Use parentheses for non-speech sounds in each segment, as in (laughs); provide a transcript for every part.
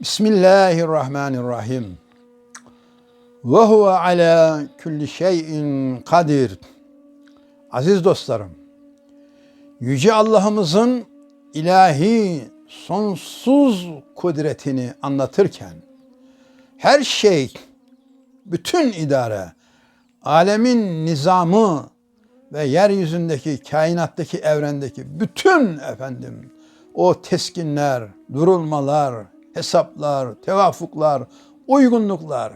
Bismillahirrahmanirrahim. Ve huve ala kulli şeyin kadir. Aziz dostlarım, Yüce Allah'ımızın ilahi sonsuz kudretini anlatırken her şey, bütün idare, alemin nizamı ve yeryüzündeki, kainattaki, evrendeki bütün efendim o teskinler, durulmalar, hesaplar, tevafuklar, uygunluklar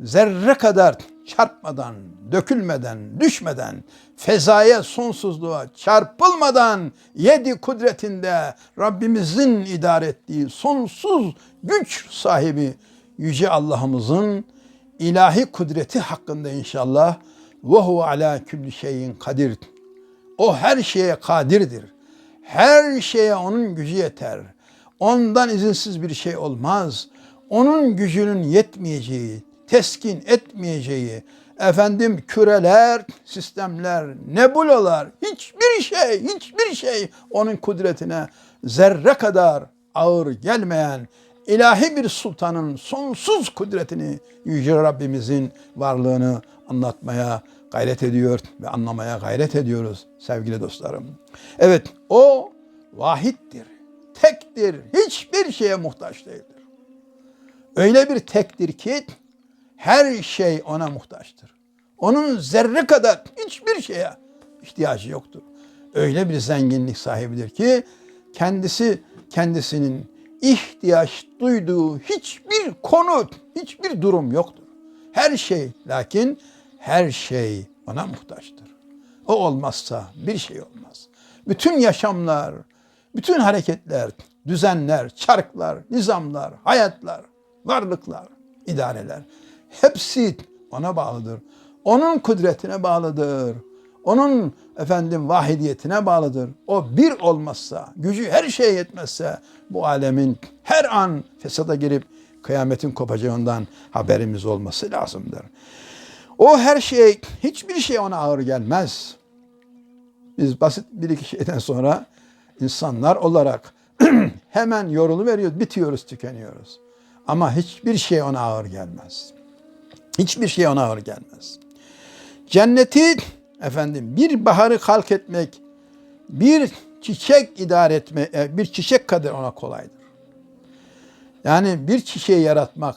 zerre kadar çarpmadan, dökülmeden, düşmeden, fezaya, sonsuzluğa çarpılmadan yedi kudretinde Rabbimizin idare ettiği sonsuz güç sahibi Yüce Allah'ımızın ilahi kudreti hakkında inşallah ve huve ala külli şeyin kadir. O her şeye kadirdir. Her şeye onun gücü yeter. Ondan izinsiz bir şey olmaz. Onun gücünün yetmeyeceği, teskin etmeyeceği, efendim küreler, sistemler, nebulalar, hiçbir şey, hiçbir şey onun kudretine zerre kadar ağır gelmeyen ilahi bir sultanın sonsuz kudretini Yüce Rabbimizin varlığını anlatmaya gayret ediyor ve anlamaya gayret ediyoruz sevgili dostlarım. Evet o vahittir, tektir, hiçbir şeye muhtaç değildir. Öyle bir tektir ki her şey ona muhtaçtır. Onun zerre kadar hiçbir şeye ihtiyacı yoktur. Öyle bir zenginlik sahibidir ki kendisi kendisinin ihtiyaç duyduğu hiçbir konu, hiçbir durum yoktur. Her şey lakin her şey ona muhtaçtır. O olmazsa bir şey olmaz. Bütün yaşamlar, bütün hareketler, düzenler, çarklar, nizamlar, hayatlar, varlıklar, idareler hepsi ona bağlıdır. Onun kudretine bağlıdır. Onun efendim vahidiyetine bağlıdır. O bir olmazsa, gücü her şeye yetmezse bu alemin her an fesada girip kıyametin kopacağından haberimiz olması lazımdır. O her şey, hiçbir şey ona ağır gelmez. Biz basit bir iki şeyden sonra insanlar olarak (clears throat) hemen yorulu veriyoruz, bitiyoruz, tükeniyoruz. Ama hiçbir şey ona ağır gelmez. Hiçbir şey ona ağır gelmez. Cenneti efendim bir baharı halk etmek, bir çiçek idare etme, e, bir çiçek kadar ona kolaydır. Yani bir çiçeği yaratmak,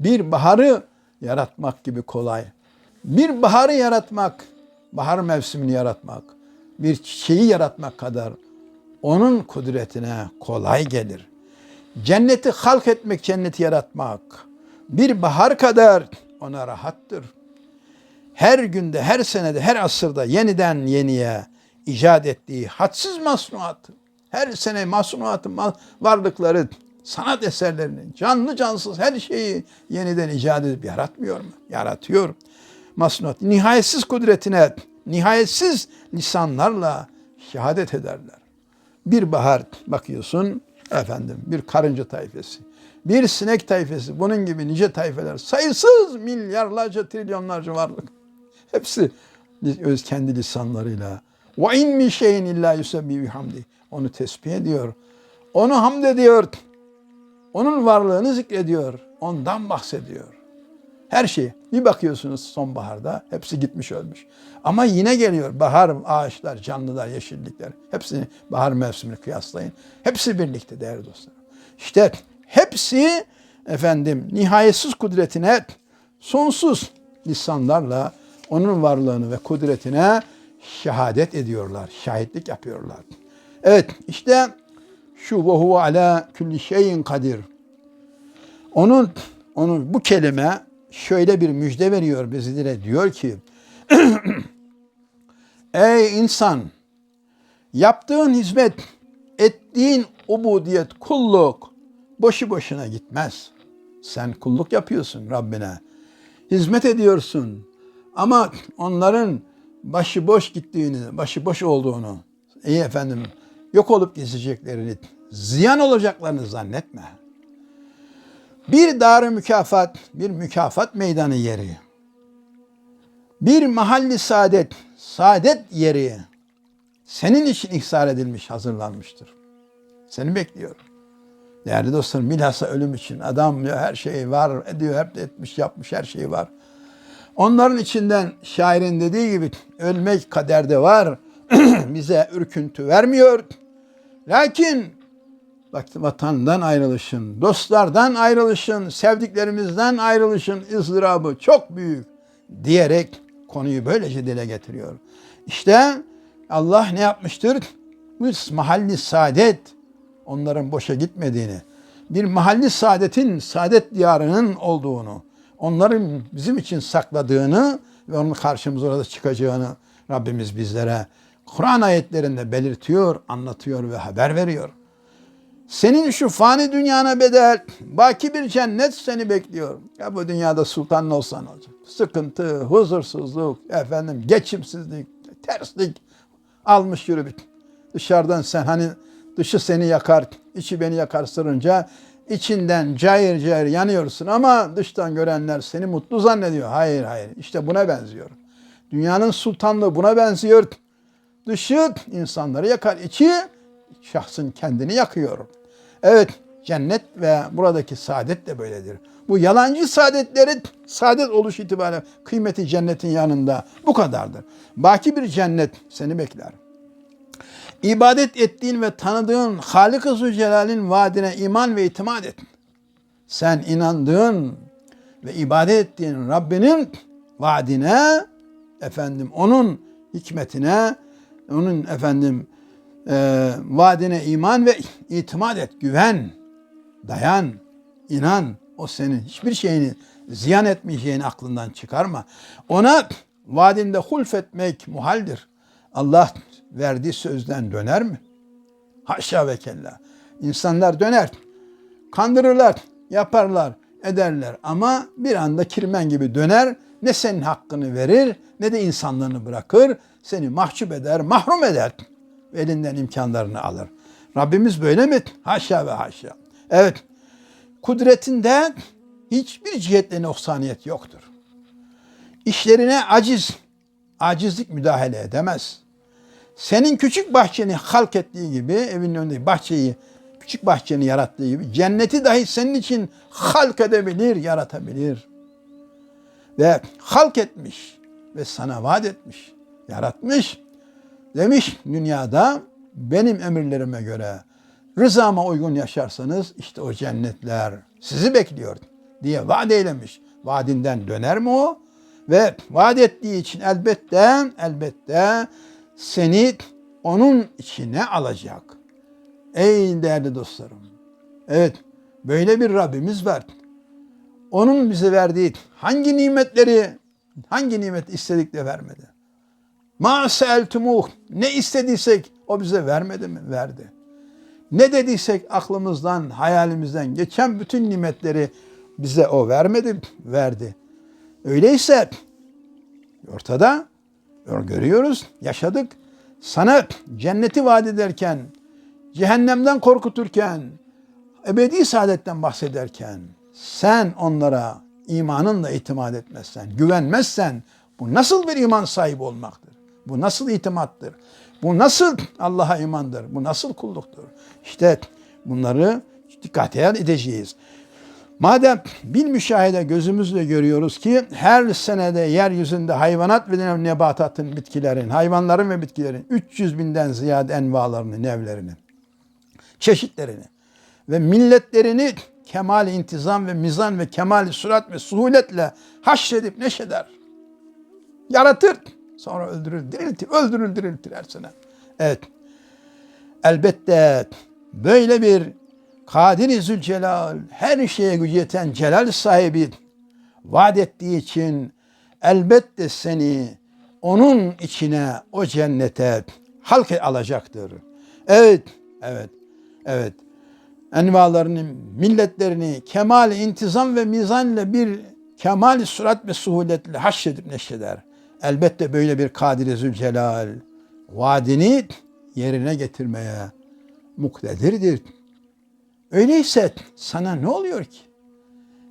bir baharı yaratmak gibi kolay. Bir baharı yaratmak, bahar mevsimini yaratmak, bir çiçeği yaratmak kadar onun kudretine kolay gelir. Cenneti halk etmek, cenneti yaratmak bir bahar kadar ona rahattır. Her günde, her senede, her asırda yeniden yeniye icat ettiği hadsiz masnuat, her sene masnuatın varlıkları, sanat eserlerini, canlı cansız her şeyi yeniden icat edip yaratmıyor mu? Yaratıyor. Masnuat, nihayetsiz kudretine, nihayetsiz lisanlarla şehadet ederler. Bir bahar bakıyorsun, efendim bir karınca tayfesi, bir sinek tayfesi, bunun gibi nice tayfeler, sayısız milyarlarca, trilyonlarca varlık. (laughs) Hepsi öz kendi lisanlarıyla ve in min şeyin illa yusebbi bihamdi. Onu tesbih ediyor. Onu hamd ediyor. Onun varlığını zikrediyor. Ondan bahsediyor. Her şey. Bir bakıyorsunuz sonbaharda hepsi gitmiş ölmüş. Ama yine geliyor bahar ağaçlar, canlılar, yeşillikler. Hepsini bahar mevsimini kıyaslayın. Hepsi birlikte değerli dostlar. İşte hepsi efendim nihayetsiz kudretine sonsuz lisanlarla onun varlığını ve kudretine şehadet ediyorlar, şahitlik yapıyorlar. Evet işte şu ve huve ala külli şeyin kadir. Onun onun bu kelime şöyle bir müjde veriyor bizlere diyor ki (clears throat) Ey insan yaptığın hizmet ettiğin ubudiyet kulluk boşu boşuna gitmez. Sen kulluk yapıyorsun Rabbine. Hizmet ediyorsun. Ama onların başıboş gittiğini, başıboş olduğunu, iyi efendim yok olup gideceklerini, ziyan olacaklarını zannetme. Bir darı mükafat, bir mükafat meydanı yeri. Bir mahalli saadet, saadet yeri senin için ihsar edilmiş, hazırlanmıştır. Seni bekliyor. Değerli dostlarım bilhassa ölüm için adam diyor her şeyi var ediyor hep etmiş yapmış her şeyi var. Onların içinden şairin dediği gibi ölmek kaderde var. (clears throat) Bize ürküntü vermiyor. Lakin vatandan ayrılışın, dostlardan ayrılışın, sevdiklerimizden ayrılışın ızdırabı çok büyük diyerek konuyu böylece dile getiriyor. İşte Allah ne yapmıştır? Bir mahalli saadet onların boşa gitmediğini, bir mahalli saadetin saadet diyarının olduğunu, onların bizim için sakladığını ve onun karşımıza orada çıkacağını Rabbimiz bizlere Kur'an ayetlerinde belirtiyor, anlatıyor ve haber veriyor. Senin şu fani dünyana bedel, baki bir cennet seni bekliyor. Ya bu dünyada sultan olsan olacak. Sıkıntı, huzursuzluk, efendim geçimsizlik, terslik almış yürü bit. Dışarıdan sen hani dışı seni yakar, içi beni yakar sırınca içinden cayır cayır yanıyorsun ama dıştan görenler seni mutlu zannediyor. Hayır hayır işte buna benziyor. Dünyanın sultanlığı buna benziyor. Dışı insanları yakar, içi şahsın kendini yakıyor. Evet cennet ve buradaki saadet de böyledir. Bu yalancı saadetlerin saadet oluş itibariyle kıymeti cennetin yanında bu kadardır. Baki bir cennet seni bekler. İbadet ettiğin ve tanıdığın Halik-i Zülcelal'in vaadine iman ve itimat et. Sen inandığın ve ibadet ettiğin Rabbinin vaadine, efendim onun hikmetine, onun efendim e, vaadine iman ve itimat et, güven, dayan, inan. O senin hiçbir şeyini ziyan etmeyeceğini aklından çıkarma. Ona vaadinde hulfetmek muhaldir. Allah verdiği sözden döner mi? Haşa ve kella. İnsanlar döner, kandırırlar, yaparlar, ederler ama bir anda kirmen gibi döner. Ne senin hakkını verir ne de insanlığını bırakır. Seni mahcup eder, mahrum eder. Elinden imkanlarını alır. Rabbimiz böyle mi? Haşa ve haşa. Evet, kudretinde hiçbir cihetle noksaniyet yoktur. İşlerine aciz, acizlik müdahale edemez. Senin küçük bahçeni halk ettiği gibi, evin önündeki bahçeyi, küçük bahçeni yarattığı gibi, cenneti dahi senin için halk edebilir, yaratabilir. Ve halk etmiş ve sana vaat etmiş, yaratmış. Demiş dünyada benim emirlerime göre rızama uygun yaşarsanız işte o cennetler sizi bekliyor diye vaat eylemiş. Vaadinden döner mi o? Ve vaat ettiği için elbette elbette seni onun içine alacak. Ey değerli dostlarım. Evet böyle bir Rabbimiz var. Onun bize verdiği hangi nimetleri hangi nimet istedik de vermedi. Ma seeltumuh ne istediysek o bize vermedi mi? Verdi. Ne dediysek aklımızdan, hayalimizden geçen bütün nimetleri bize o vermedi mi? Verdi. Öyleyse ortada görüyoruz, yaşadık. Sana cenneti vaat ederken, cehennemden korkuturken, ebedi saadetten bahsederken sen onlara imanınla itimat etmezsen, güvenmezsen bu nasıl bir iman sahibi olmaktır? Bu nasıl itimattır? Bu nasıl Allah'a imandır? Bu nasıl kulluktur? İşte bunları dikkate edeceğiz. Madem bil müşahede gözümüzle görüyoruz ki her senede yeryüzünde hayvanat ve nebatatın, bitkilerin, hayvanların ve bitkilerin 300 binden ziyade envalarını, nevlerini, çeşitlerini ve milletlerini kemal intizam ve mizan ve kemal surat ve suhuletle haşredip neşeder. Yaratır. Sonra öldürür, diriltir, öldürür, diriltir her sene. Evet. Elbette böyle bir Kadir-i Zülcelal, her şeye gücü yeten celal sahibi vaat ettiği için elbette seni onun içine, o cennete halk alacaktır. Evet, evet, evet. Envalarını, milletlerini kemal, intizam ve mizan ile bir kemal surat ve suhuletle haşredip neşreder. Elbette böyle bir Kadir-i Zülcelal vaadini yerine getirmeye muktedirdir. Öyleyse sana ne oluyor ki?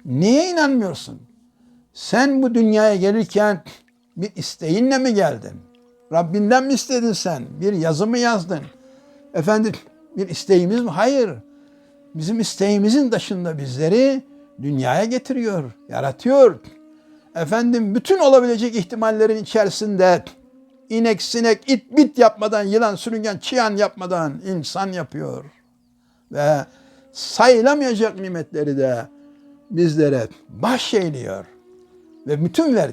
Niye inanmıyorsun? Sen bu dünyaya gelirken bir isteğinle mi geldin? Rabbinden mi istedin sen? Bir yazı mı yazdın? Efendim bir isteğimiz mi? Hayır. bizim isteğimizin dışında bizleri dünyaya getiriyor, yaratıyor. Efendim bütün olabilecek ihtimallerin içerisinde inek, sinek, it, bit yapmadan, yılan, sürüngen, çıyan yapmadan insan yapıyor. Ve sayılamayacak nimetleri de bizlere bahşeyliyor. Ve bütün ver.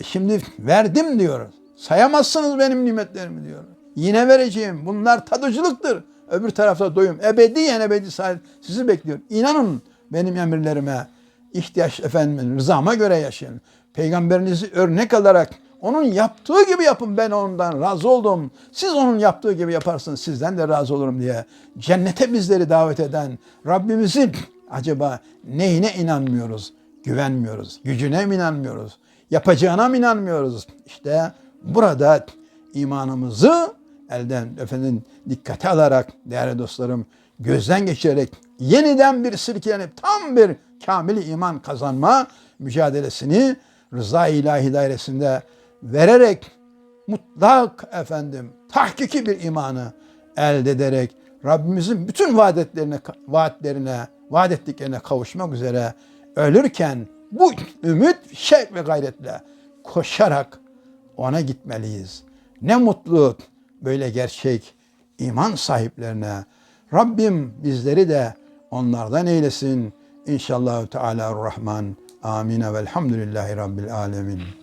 E şimdi verdim diyor. Sayamazsınız benim nimetlerimi diyor. Yine vereceğim. Bunlar tadıcılıktır. Öbür tarafta doyum. Ebediyen ebedi sahip sizi bekliyor. İnanın benim emirlerime ihtiyaç efendim rızama göre yaşayın. Peygamberinizi örnek alarak onun yaptığı gibi yapın ben ondan razı oldum. Siz onun yaptığı gibi yaparsınız sizden de razı olurum diye cennete bizleri davet eden Rabbimizin acaba neyine inanmıyoruz? Güvenmiyoruz. Gücüne mi inanmıyoruz? Yapacağına mı inanmıyoruz? İşte burada imanımızı elden efendim dikkate alarak değerli dostlarım gözden geçirerek yeniden bir silkelenip tam bir kamil iman kazanma mücadelesini rıza ilahi dairesinde vererek mutlak efendim tahkiki bir imanı elde ederek Rabbimizin bütün vaadetlerine vaatlerine vaat ettiklerine kavuşmak üzere ölürken bu ümit şevk ve gayretle koşarak ona gitmeliyiz. Ne mutlu böyle gerçek iman sahiplerine. Rabbim bizleri de onlardan eylesin. İnşallah Teala Rahman. Amin. Velhamdülillahi Rabbil Alemin.